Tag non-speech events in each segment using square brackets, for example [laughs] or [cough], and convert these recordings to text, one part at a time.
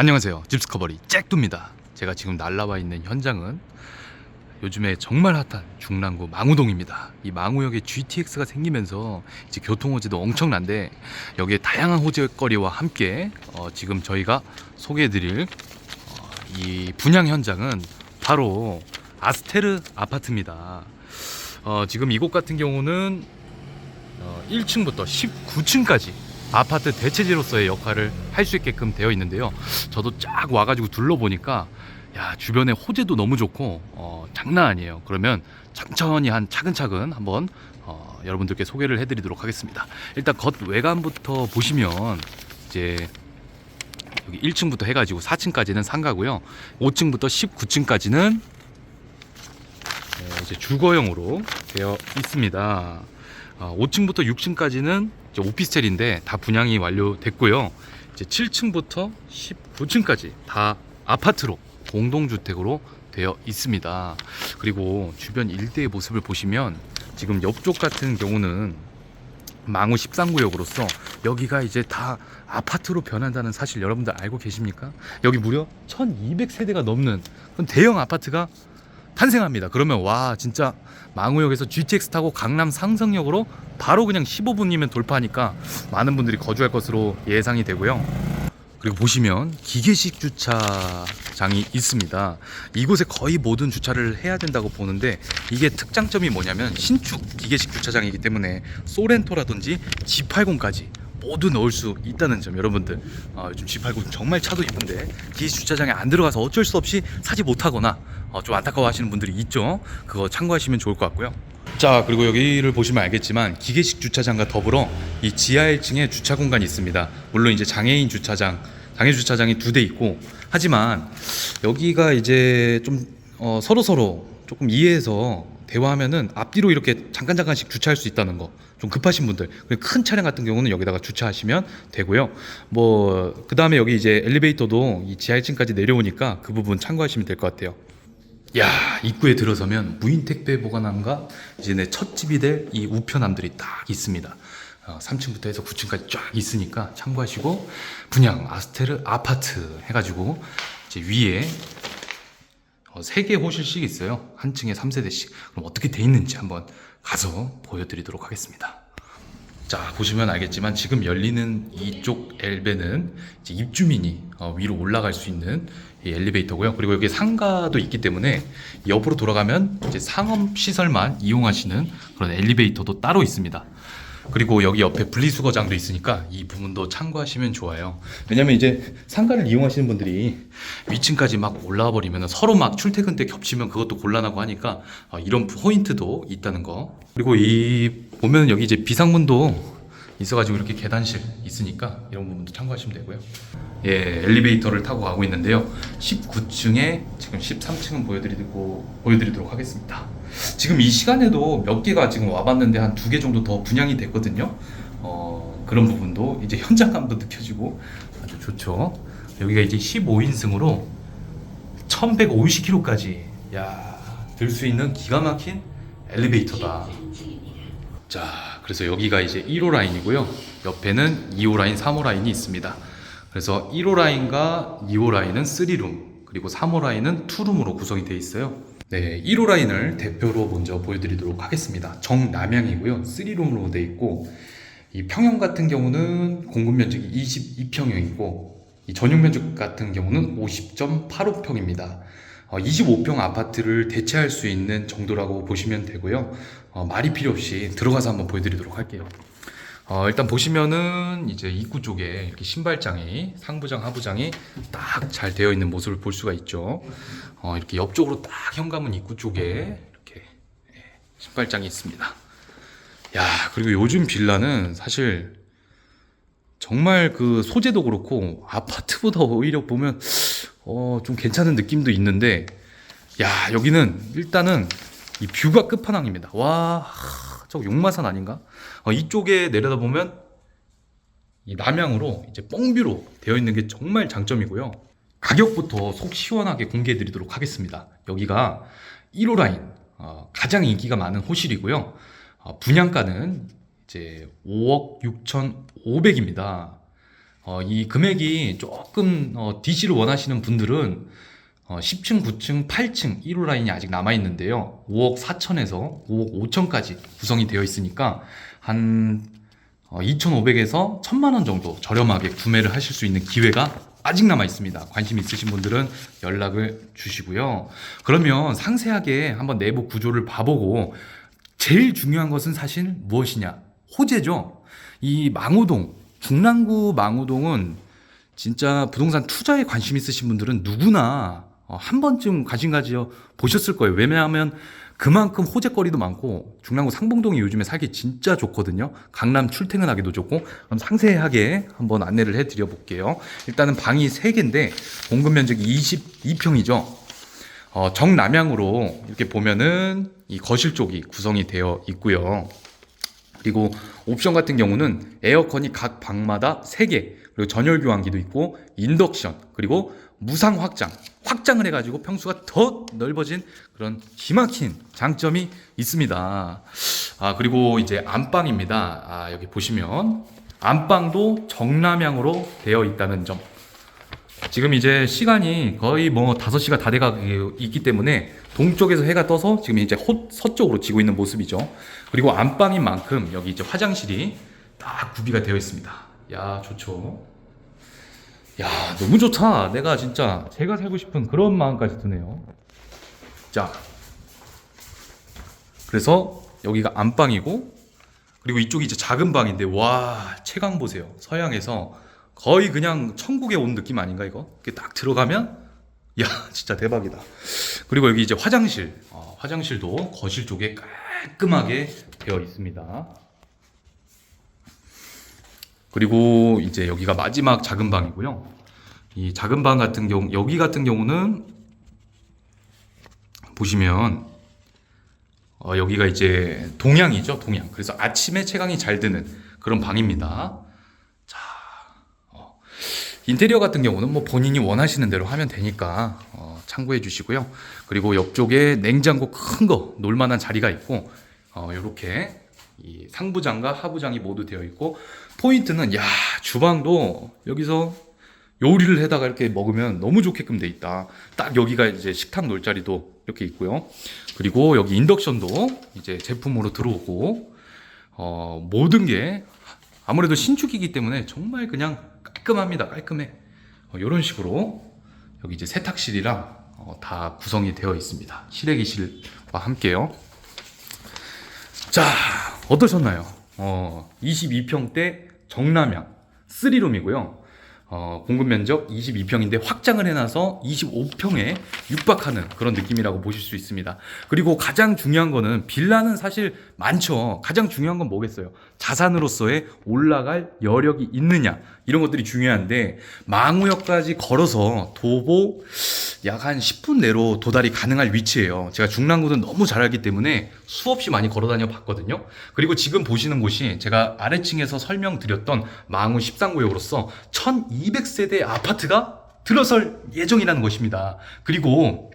안녕하세요. 집스커버리 잭두입니다. 제가 지금 날라와 있는 현장은 요즘에 정말 핫한 중랑구 망우동입니다. 이 망우역에 GTX가 생기면서 이제 교통 호재도 엄청난데 여기에 다양한 호재거리와 함께 어, 지금 저희가 소개해드릴 어, 이 분양 현장은 바로 아스테르 아파트입니다. 어, 지금 이곳 같은 경우는 어, 1층부터 19층까지 아파트 대체지로서의 역할을 할 수 있게끔 되어 있는데요. 저도 쫙 와가지고 둘러보니까 야 주변에 호재도 너무 좋고 어, 장난 아니에요. 그러면 천천히 한 차근차근 한번 어, 여러분들께 소개를 해드리도록 하겠습니다. 일단 겉 외관부터 보시면 이제 여기 1층부터 해가지고 4층까지는 상가고요. 5층부터 19층까지는 이제 주거용으로 되어 있습니다. 어, 5층부터 6층까지는 이제 오피스텔인데 다 분양이 완료됐고요. 이제 7층부터 19층까지 다 아파트로 공동주택으로 되어 있습니다. 그리고 주변 일대의 모습을 보시면 지금 옆쪽 같은 경우는 망우 13구역으로서 여기가 이제 다 아파트로 변한다는 사실 여러분들 알고 계십니까? 여기 무려 1200세대가 넘는 대형 아파트가 탄생합니다. 그러면 와 진짜 망우역에서 GTX 타고 강남 상성역으로 바로 그냥 15분이면 돌파하니까 많은 분들이 거주할 것으로 예상이 되고요. 그리고 보시면 기계식 주차장이 있습니다. 이곳에 거의 모든 주차를 해야 된다고 보는데 이게 특장점이 뭐냐면 신축 기계식 주차장이기 때문에 소렌토라든지 G80까지 모두 넣을 수 있다는 점 여러분들 아, 요즘 G80 정말 차도 이쁜데 기계식 주차장에 안 들어가서 어쩔 수 없이 사지 못하거나 어, 좀 안타까워하시는 분들이 있죠. 그거 참고하시면 좋을 것 같고요. 자 그리고 여기를 보시면 알겠지만 기계식 주차장과 더불어 이 지하 1층에 주차 공간이 있습니다. 물론 이제 장애인 주차장, 장애 주차장이 두 대 있고 하지만 여기가 이제 좀 어, 서로 서로 조금 이해해서 대화하면은 앞뒤로 이렇게 잠깐 잠깐씩 주차할 수 있다는 거. 좀 급하신 분들, 큰 차량 같은 경우는 여기다가 주차하시면 되고요. 뭐 그 다음에 여기 이제 엘리베이터도 이 지하 1층까지 내려오니까 그 부분 참고하시면 될 것 같아요. 야 입구에 들어서면 무인 택배 보관함과 이제 내 첫 집이 될 이 우편함들이 딱 있습니다. 어, 3층부터 해서 9층까지 쫙 있으니까 참고하시고 분양 아스테르 아파트 해가지고 이제 위에 어, 3개 호실씩 있어요. 한 층에 3세대씩. 그럼 어떻게 돼 있는지 한번 가서 보여드리도록 하겠습니다. 자 보시면 알겠지만 지금 열리는 이쪽 엘베는 입주민이 어, 위로 올라갈 수 있는 이 엘리베이터고요. 그리고 여기 상가도 있기 때문에 옆으로 돌아가면 이제 상업 시설만 이용하시는 그런 엘리베이터도 따로 있습니다. 그리고 여기 옆에 분리수거장도 있으니까 이 부분도 참고하시면 좋아요. 왜냐면 이제 상가를 이용하시는 분들이 위층까지 막 올라와 버리면 서로 막 출퇴근 때 겹치면 그것도 곤란하고 하니까 어, 이런 포인트도 있다는 거. 그리고 이 보면 여기 이제 비상문도 있어가지고 이렇게 계단실 있으니까 이런 부분도 참고하시면 되고요. 예, 엘리베이터를 타고 가고 있는데요. 19층에 지금 13층은 보여드리고 보여드리도록 하겠습니다. 지금 이 시간에도 몇 개가 지금 와봤는데 한 두 개 정도 더 분양이 됐거든요. 어, 그런 부분도 이제 현장감도 느껴지고 아주 좋죠. 여기가 이제 15인승으로 1150km까지 야, 들 수 있는 기가 막힌 엘리베이터다. 자, 그래서 여기가 이제 1호 라인이고요. 옆에는 2호 라인, 3호 라인이 있습니다. 그래서 1호 라인과 2호 라인은 3룸, 그리고 3호 라인은 2룸으로 구성이 되어 있어요. 네, 1호 라인을 대표로 먼저 보여드리도록 하겠습니다. 정남향이고요. 3룸으로 되어 있고, 이 평형 같은 경우는 공급 면적이 22평형이고, 이 전용 면적 같은 경우는 50.85평입니다. 어, 25평 아파트를 대체할 수 있는 정도라고 보시면 되고요. 어, 말이 필요 없이 들어가서 한번 보여드리도록 할게요. 어, 일단 보시면은 이제 입구 쪽에 이렇게 신발장이 상부장 하부장이 딱 잘 되어 있는 모습을 볼 수가 있죠. 어, 이렇게 옆쪽으로 딱 현관문 입구 쪽에 이렇게 예, 신발장이 있습니다. 야 그리고 요즘 빌라는 사실 정말 그 소재도 그렇고 아파트보다 오히려 보면 어, 좀 괜찮은 느낌도 있는데 야 여기는 일단은 이 뷰가 끝판왕입니다. 와 하, 저거 용마산 아닌가? 어, 이쪽에 내려다 보면 이 남향으로 이제 뻥뷰로 되어 있는 게 정말 장점이고요. 가격부터 속 시원하게 공개해 드리도록 하겠습니다. 여기가 1호 라인 어, 가장 인기가 많은 호실이고요. 어, 분양가는 이제 5억 6천 5백입니다. 어, 이 금액이 조금 어, DC를 원하시는 분들은 어, 10층, 9층, 8층 1호 라인이 아직 남아 있는데요. 5억 4천에서 5억 5천까지 구성이 되어 있으니까 한 어, 2,500에서 1,000만 원 정도 저렴하게 구매를 하실 수 있는 기회가 아직 남아 있습니다. 관심 있으신 분들은 연락을 주시고요. 그러면 상세하게 한번 내부 구조를 봐보고 제일 중요한 것은 사실 무엇이냐? 호재죠. 이 망우동, 중랑구 망우동은 진짜 부동산 투자에 관심 있으신 분들은 누구나 어, 한 번쯤 관심 가지어 보셨을 거예요. 왜냐하면 그만큼 호재거리도 많고 중랑구 상봉동이 요즘에 살기 진짜 좋거든요. 강남 출퇴근하기도 좋고 그럼 상세하게 한번 안내를 해드려 볼게요. 일단은 방이 3개인데 공급 면적이 22평이죠. 어, 정남향으로 이렇게 보면은 이 거실 쪽이 구성이 되어 있고요. 그리고 옵션 같은 경우는 에어컨이 각 방마다 3개, 그리고 전열 교환기도 있고 인덕션, 그리고 무상 확장, 확장을 해가지고 평수가 더 넓어진 그런 기막힌 장점이 있습니다. 아 그리고 이제 안방입니다. 아 여기 보시면 안방도 정남향으로 되어 있다는 점. 지금 이제 시간이 거의 뭐 5시가 다 돼가 있기 때문에 동쪽에서 해가 떠서 지금 이제 호, 서쪽으로 지고 있는 모습이죠. 그리고 안방인 만큼 여기 이제 화장실이 딱 구비가 되어 있습니다. 야, 좋죠. 야, 너무 좋다. 내가 진짜 제가 살고 싶은 그런 마음까지 드네요. 자. 그래서 여기가 안방이고 그리고 이쪽이 이제 작은 방인데 와, 채광 보세요. 서양에서 거의 그냥 천국에 온 느낌 아닌가 이거? 이렇게 딱 들어가면 야 [laughs] 진짜 대박이다. 그리고 여기 이제 화장실, 어, 화장실도 거실 쪽에 깔끔하게 되어 있습니다. 그리고 이제 여기가 마지막 작은 방이고요. 이 작은 방 같은 경우 여기 같은 경우는 보시면 어, 여기가 이제 동양이죠, 동양. 그래서 아침에 채광이 잘 드는 그런 방입니다. 인테리어 같은 경우는 뭐 본인이 원하시는 대로 하면 되니까 어, 참고해 주시고요. 그리고 옆쪽에 냉장고 큰 거 놀만한 자리가 있고 어, 이렇게 이 상부장과 하부장이 모두 되어 있고 포인트는 야 주방도 여기서 요리를 해다가 이렇게 먹으면 너무 좋게끔 돼 있다. 딱 여기가 이제 식탁 놀 자리도 이렇게 있고요. 그리고 여기 인덕션도 이제 제품으로 들어오고 어, 모든 게 아무래도 신축이기 때문에 정말 그냥 깔끔합니다. 깔끔해. 어, 이런 식으로 여기 이제 세탁실이랑 어, 다 구성이 되어 있습니다. 실외기실과 함께요. 자, 어떠셨나요? 어, 22평대 정남향 3룸이고요. 어, 공급 면적 22평인데 확장을 해놔서 25평에 육박하는 그런 느낌이라고 보실 수 있습니다. 그리고 가장 중요한 거는 빌라는 사실 많죠. 가장 중요한 건 뭐겠어요? 자산으로서의 올라갈 여력이 있느냐 이런 것들이 중요한데 망우역까지 걸어서 도보 약 한 10분 내로 도달이 가능할 위치예요. 제가 중랑구는 너무 잘 알기 때문에 수없이 많이 걸어 다녀 봤거든요. 그리고 지금 보시는 곳이 제가 아래층에서 설명드렸던 망우 13구역으로서 1200세대 아파트가 들어설 예정이라는 것입니다. 그리고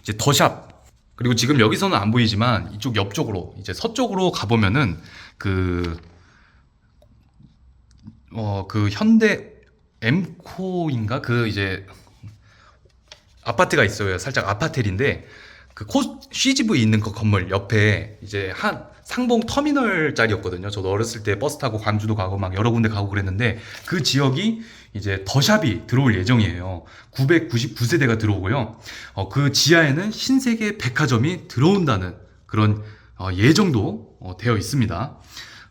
이제 더샵 그리고 지금 여기서는 안 보이지만 이쪽 옆쪽으로 이제 서쪽으로 가보면은 그 어, 그 현대 엠코인가 그 이제 아파트가 있어요. 살짝 아파텔인데 그 코, CGV 있는 그 건물 옆에 이제 한 상봉 터미널 짜리였거든요. 저도 어렸을 때 버스 타고 광주도 가고 막 여러 군데 가고 그랬는데 그 지역이 이제 더샵이 들어올 예정이에요. 999세대가 들어오고요. 어, 그 지하에는 신세계 백화점이 들어온다는 그런 어, 예정도 어, 되어 있습니다.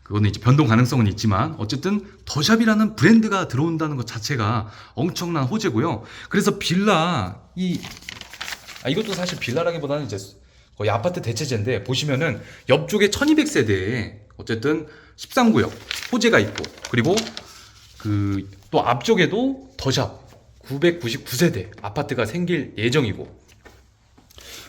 그거는 이제 변동 가능성은 있지만 어쨌든 더샵이라는 브랜드가 들어온다는 것 자체가 엄청난 호재고요. 그래서 빌라 이 아, 이것도 사실 빌라라기보다는 이제 거의 아파트 대체제인데 보시면은 옆쪽에 1200세대에 어쨌든 13구역 호재가 있고 그리고 그 또 앞쪽에도 더샵 999세대 아파트가 생길 예정이고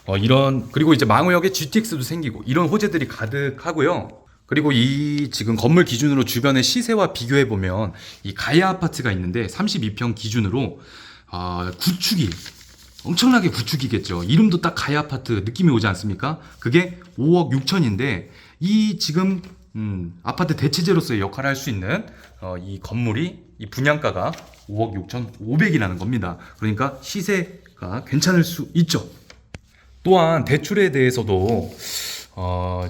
어, 이런 그리고 이제 망우역에 GTX도 생기고 이런 호재들이 가득하고요. 그리고 이 지금 건물 기준으로 주변의 시세와 비교해 보면 이 가야 아파트가 있는데 32평 기준으로 아, 구축이 엄청나게 구축이겠죠. 이름도 딱 가야 아파트 느낌이 오지 않습니까? 그게 5억 6천인데 이 지금 음, 아파트 대체제로서의 역할을 할 수 있는 어, 이 건물이 이 분양가가 5억 6,500이라는 겁니다. 그러니까 시세가 괜찮을 수 있죠. 또한 대출에 대해서도 어,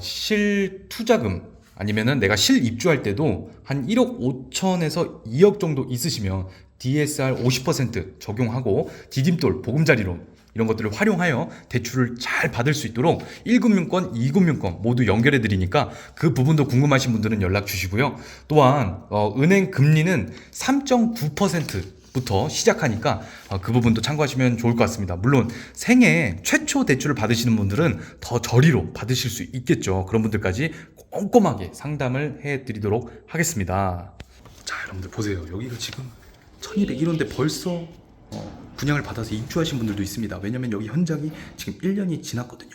실투자금 아니면은 내가 실입주할 때도 한 1억 5천에서 2억 정도 있으시면 DSR 50% 적용하고 디딤돌 보금자리론 이런 것들을 활용하여 대출을 잘 받을 수 있도록 1금융권, 2금융권 모두 연결해 드리니까 그 부분도 궁금하신 분들은 연락 주시고요. 또한 어, 은행 금리는 3.9% 부터 시작하니까 어, 그 부분도 참고하시면 좋을 것 같습니다. 물론 생애 최초 대출을 받으시는 분들은 더 저리로 받으실 수 있겠죠. 그런 분들까지 꼼꼼하게 상담을 해드리도록 하겠습니다. 자, 여러분들 보세요. 여기가 지금 1201호인데 벌써 어, 분양을 받아서 입주하신 분들도 있습니다. 왜냐면 여기 현장이 지금 1년이 지났거든요.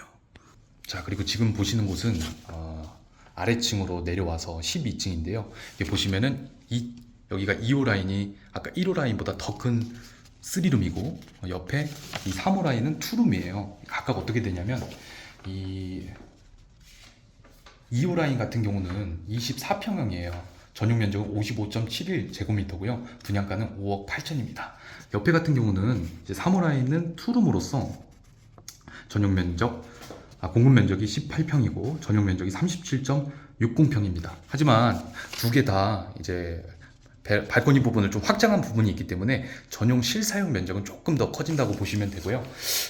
자, 그리고 지금 보시는 곳은 어, 아래층으로 내려와서 12층인데요. 여기 보시면은 이 여기가 2호 라인이 아까 1호 라인보다 더 큰 3룸이고 어, 옆에 이 3호 라인은 2룸이에요. 각각 어떻게 되냐면 이 2호 라인 같은 경우는 24평형이에요. 전용 면적은 55.71 제곱미터고요. 분양가는 5억 8천입니다. 옆에 같은 경우는 이제 3호 라인은 투룸으로서 전용 면적 아, 공급 면적이 18평이고 전용 면적이 37.60평입니다. 하지만 두 개 다 이제 배- 발코니 부분을 좀 확장한 부분이 있기 때문에 전용 실사용 면적은 조금 더 커진다고 보시면 되고요.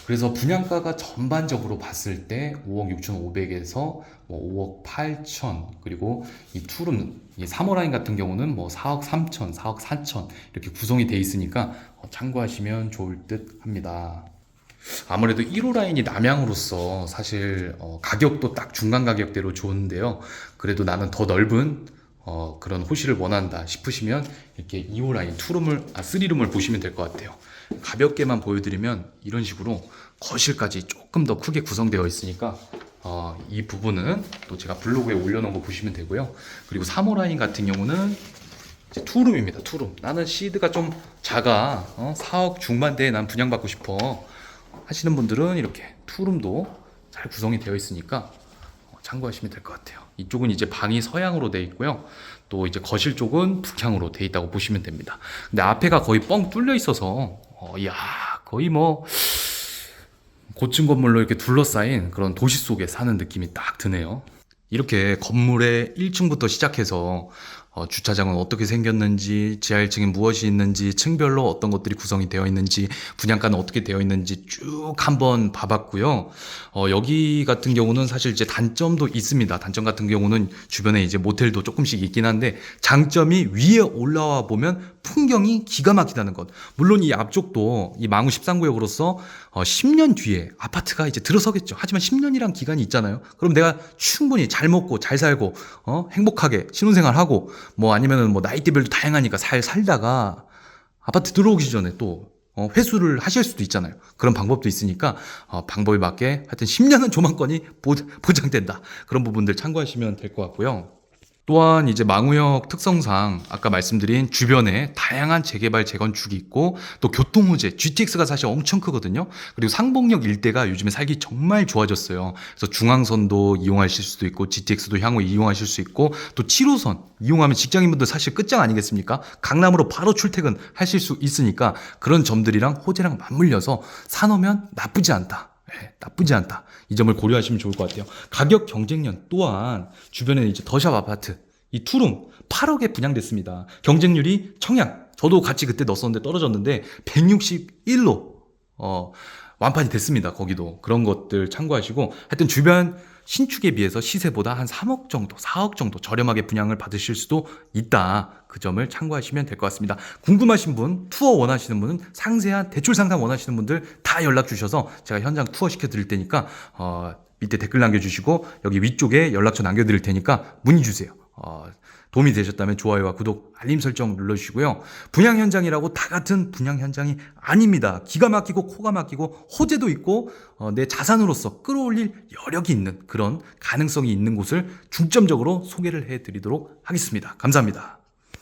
그래서 분양가가 전반적으로 봤을 때 5억 6,500에서 뭐 5억 8천 그리고 이 투룸 이 3호 라인 같은 경우는 뭐 4억 3천, 4억 4천 이렇게 구성이 돼 있으니까 어, 참고하시면 좋을 듯 합니다. 아무래도 1호 라인이 남향으로서 사실 어, 가격도 딱 중간 가격대로 좋은데요. 그래도 나는 더 넓은 어, 그런 호실을 원한다 싶으시면 이렇게 2호 라인, 2룸을, 아, 3룸을 보시면 될 것 같아요. 가볍게만 보여드리면 이런 식으로 거실까지 조금 더 크게 구성되어 있으니까 어, 이 부분은 또 제가 블로그에 올려놓은 거 보시면 되고요. 그리고 3호 라인 같은 경우는 이제 투룸입니다. 투룸. 나는 시드가 좀 작아. 어? 4억 중반대에 난 분양받고 싶어. 하시는 분들은 이렇게 투룸도 잘 구성이 되어 있으니까 어, 참고하시면 될 것 같아요. 이쪽은 이제 방이 서양으로 되어 있고요. 또 이제 거실 쪽은 북향으로 되어 있다고 보시면 됩니다. 근데 앞에가 거의 뻥 뚫려 있어서 어, 야 거의 뭐 고층 건물로 이렇게 둘러싸인 그런 도시 속에 사는 느낌이 딱 드네요. 이렇게 건물의 1층부터 시작해서 어, 주차장은 어떻게 생겼는지, 지하 1층에 무엇이 있는지, 층별로 어떤 것들이 구성이 되어 있는지, 분양가는 어떻게 되어 있는지 쭉 한번 봐봤고요. 어, 여기 같은 경우는 사실 이제 단점도 있습니다. 단점 같은 경우는 주변에 이제 모텔도 조금씩 있긴 한데, 장점이 위에 올라와 보면 풍경이 기가 막히다는 것. 물론 이 앞쪽도 이 망우 13구역으로서 어, 10년 뒤에 아파트가 이제 들어서겠죠. 하지만 10년이란 기간이 있잖아요. 그럼 내가 충분히 잘 먹고 잘 살고 어, 행복하게 신혼생활하고 뭐 아니면은 뭐 나이대별도 다양하니까 살 살다가 아파트 들어오기 전에 또 어, 회수를 하실 수도 있잖아요. 그런 방법도 있으니까 어, 방법에 맞게 하여튼 10년은 조망권이 보, 보장된다. 그런 부분들 참고하시면 될 것 같고요. 또한 이제 망우역 특성상 아까 말씀드린 주변에 다양한 재개발 재건축이 있고 또 교통 호재 GTX가 사실 엄청 크거든요. 그리고 상봉역 일대가 요즘에 살기 정말 좋아졌어요. 그래서 중앙선도 이용하실 수도 있고 GTX도 향후 이용하실 수 있고 또 7호선 이용하면 직장인분들 사실 끝장 아니겠습니까? 강남으로 바로 출퇴근 하실 수 있으니까 그런 점들이랑 호재랑 맞물려서 사놓으면 나쁘지 않다. 예, 나쁘지 않다. 이 점을 고려하시면 좋을 것 같아요. 가격 경쟁력 또한 주변에 이제 더샵 아파트 이 투룸 8억에 분양됐습니다. 경쟁률이 청약 저도 같이 그때 넣었었는데 떨어졌는데 161로 어, 완판이 됐습니다. 거기도 그런 것들 참고하시고 하여튼 주변 신축에 비해서 시세보다 한 3억 정도, 4억 정도 저렴하게 분양을 받으실 수도 있다. 그 점을 참고하시면 될 것 같습니다. 궁금하신 분, 투어 원하시는 분은 상세한 대출 상담 원하시는 분들 다 연락 주셔서 제가 현장 투어 시켜 드릴 테니까 어, 밑에 댓글 남겨 주시고 여기 위쪽에 연락처 남겨 드릴 테니까 문의 주세요. 어, 도움이 되셨다면 좋아요와 구독, 알림 설정 눌러주시고요. 분양 현장이라고 다 같은 분양 현장이 아닙니다. 기가 막히고 코가 막히고 호재도 있고 어, 내 자산으로서 끌어올릴 여력이 있는 그런 가능성이 있는 곳을 중점적으로 소개를 해드리도록 하겠습니다. 감사합니다.